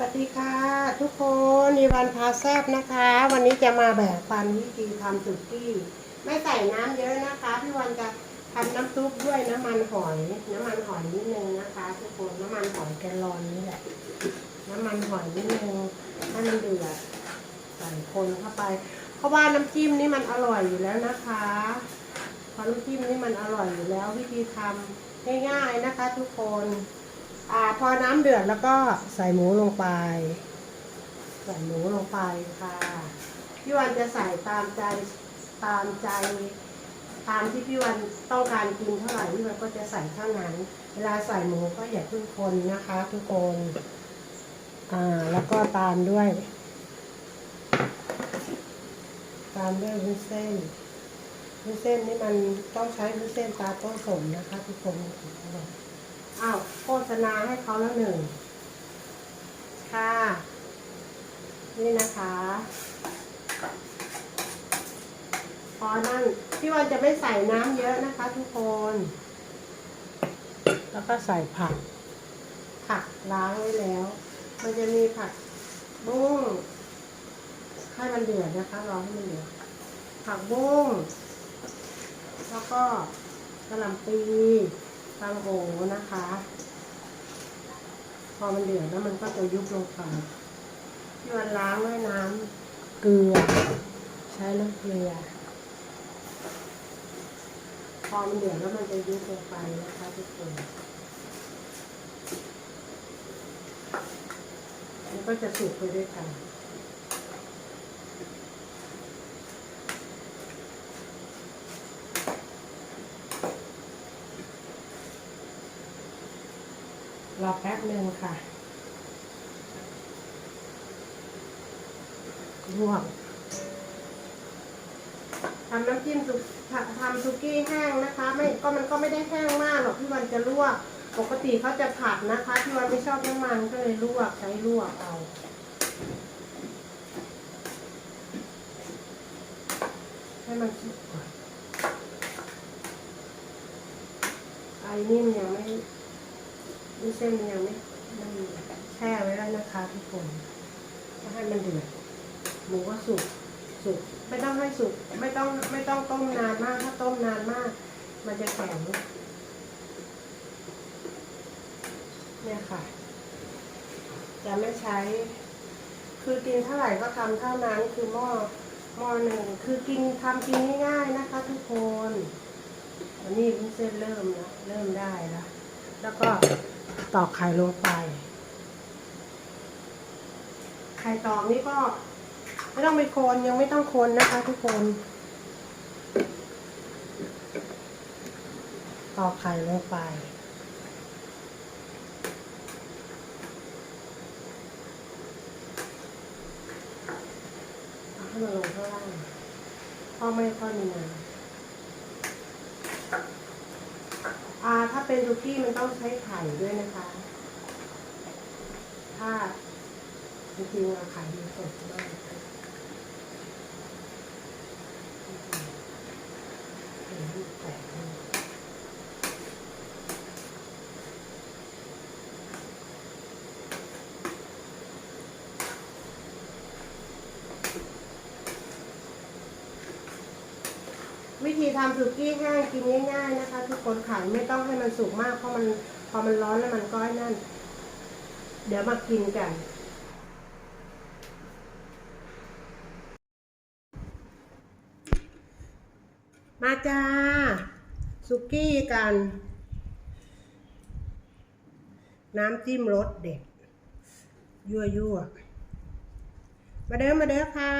สวัสดีค่ะทุกคนดีวันพาแซบนะคะ วันนี้จะมาแบ่งปันวิธีทำสุกี้ไม่ใส่น้ำเยอะนะคะ พี่วันจะทำน้ำซุปด้วยน้ำมันหอย น้ำมันหอยนิดนึงนะคะ ทุกคนน้ำมันหอยแกลลอนนี่แหละน้ำมันหอยนิดนึงให้มันเดือดใส่คนเข้าไป เพราะว่าน้ำจิ้มนี่มันอร่อยอยู่แล้วนะคะเพราะน้ำจิ้มนี่มันอร่อยอยู่แล้ว วิธีทำง่ายๆนะคะ ทุกคน อ่าพอน้ำเดือดแล้วก็ใส่หมูลงไป ใส่หมูลงไปค่ะพี่วันจะใส่ตามใจตามใจตามที่พี่วันต้องการกินเท่าไหร่พี่วันก็จะใส่เท่านั้น เวลาใส่หมูก็อย่าเพิ่งคนนะคะทุกคนอ่าแล้วก็ตามด้วย ตามด้วยวุ้นเส้นวุ้นเส้นนี่มันต้องใช้วุ้นเส้นตาต้นสมนะคะ ทุกคนถึง อ้าวโฆษณาให้เขาแล้วหนึ่ง ค่ะ นี่นะคะ พอนั่นพี่วันจะไม่ใส่น้ำเยอะนะคะ ทุกคน แล้วก็ใส่ผัก ผักล้างไว้แล้ว มันจะมีผักบุ้งให้มันเดือดนะคะ รอให้มันเดือด ผักบุ้ง แล้วก็กระหล่ำปี ตังโหนะคะ พอมันเดือดแล้วมันก็จะยุบลงไปที่วันล้างด้วยน้ำเกลือ ใช้น้ำเกลือ พอมันเดือดแล้วมันจะยุบลงไปนะคะทุกคนมันก็จะสุกไปด้วยกัน อแป๊บหนึ่งค่ะลวกทำน้ำจิ้มสุทำซุกี้แห้งนะคะ ไม่ก็มันก็ไม่ได้แห้งมากหรอกพี่วันจะลวก ปกติเขาจะผัดนะคะพี่วันไม่ชอบน้ำมันก็เลยลวกใช้ลวกเอาให้มันสุกก่อนไอ้นิ่มยังไม่ นเส้นมันยังไม่มันแช่ไว้แล้วนะคะทุกคนก็ให้มันเดือดหมูก็สุกสุกไม่ต้องให้สุกไม่ต้องไม่ต้องต้มนานมากถ้าต้มนานมาก มันจะแข็งเนี่ยค่ะ จะไม่ใช้ คือกินเท่าไหร่ก็ทำเท่านั้นคือหม้อหม้อหนึ่งคือกินทำกินง่ายๆนะคะ ทุกคนอันนี้วุ้นเส้นเริ่มแล้วเริ่มได้แล้วแล้วก็ ตอกไข่ลงไป ไข่ตอกนี่ก็ ไม่ต้องไปโคนยังไม่ต้องโคนนะคะ ทุกคน ตอกไข่ลงไปเอาให้มันลงข้างล่างเพราะไม่ค่อยมีน้ำ อ่าถ้า เป็นซุกี้มันต้องใช้ไข่ด้วยนะคะ ถ้าจริงๆอะไข่ดีสดมากเห็นลูกแตกเลย วิธีทำสุกี้แห้งกินง่ายๆนะคะทุกคนไข่ไม่ต้องให้มันสุกมากเพราะมันพอมันร้อนแล้วมันก็ไอ้นั่น เดี๋ยวมากินกัน มาจ้าสุกี้กัน น้ำจิ้มรสเด็ดยั่วยั่วๆมาเด้อมาเด้อค่ะ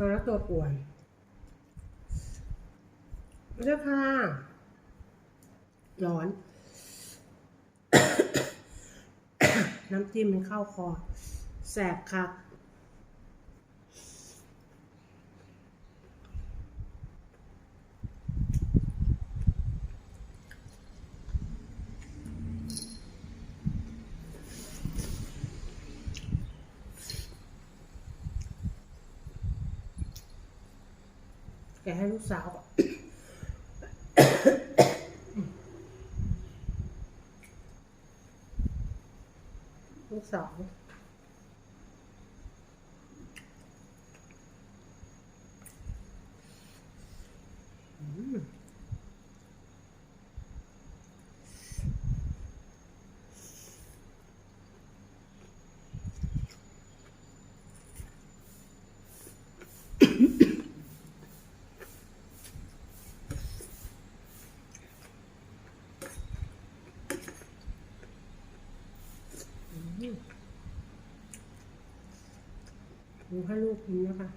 มาตัวป่วนเด้อค่ะร้อน น้ำจิ้มมันเข้าคอ แสบค่ะ กให้ลูกสาว ลูกสาวอืม หนูให้ลูกกินนะคะ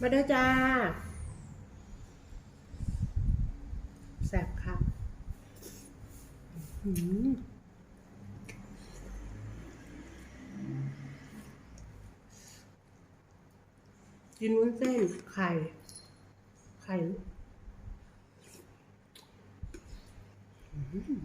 มาเด้อจ้าแสบครับอืม กินวุ้นเส้น ไข่ ไข่อืม อืม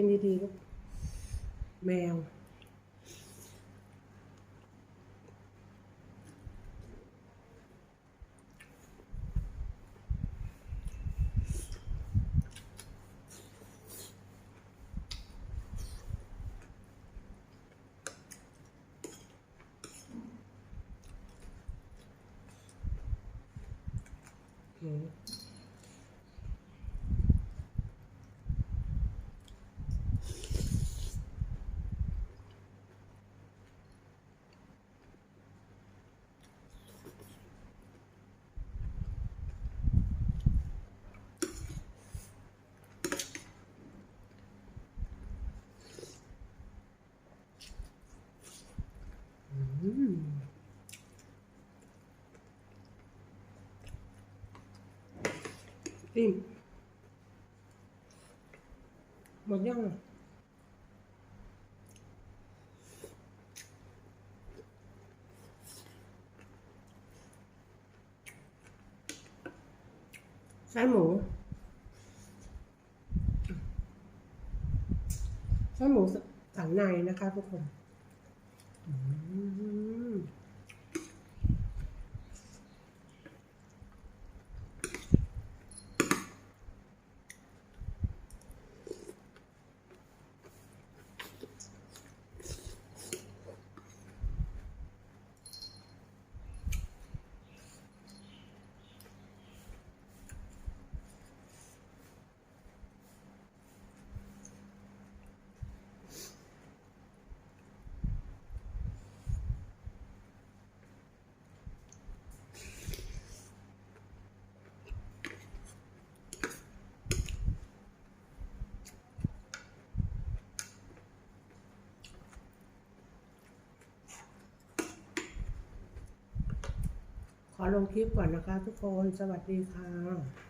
กินดีๆลูกแมวอืม อืมิมหมดยังอะไส้หมูไส้หมูสันในนะคะทุกคน อืมขอ ลงคลิปก่อนนะคะทุกคน สวัสดีค่ะ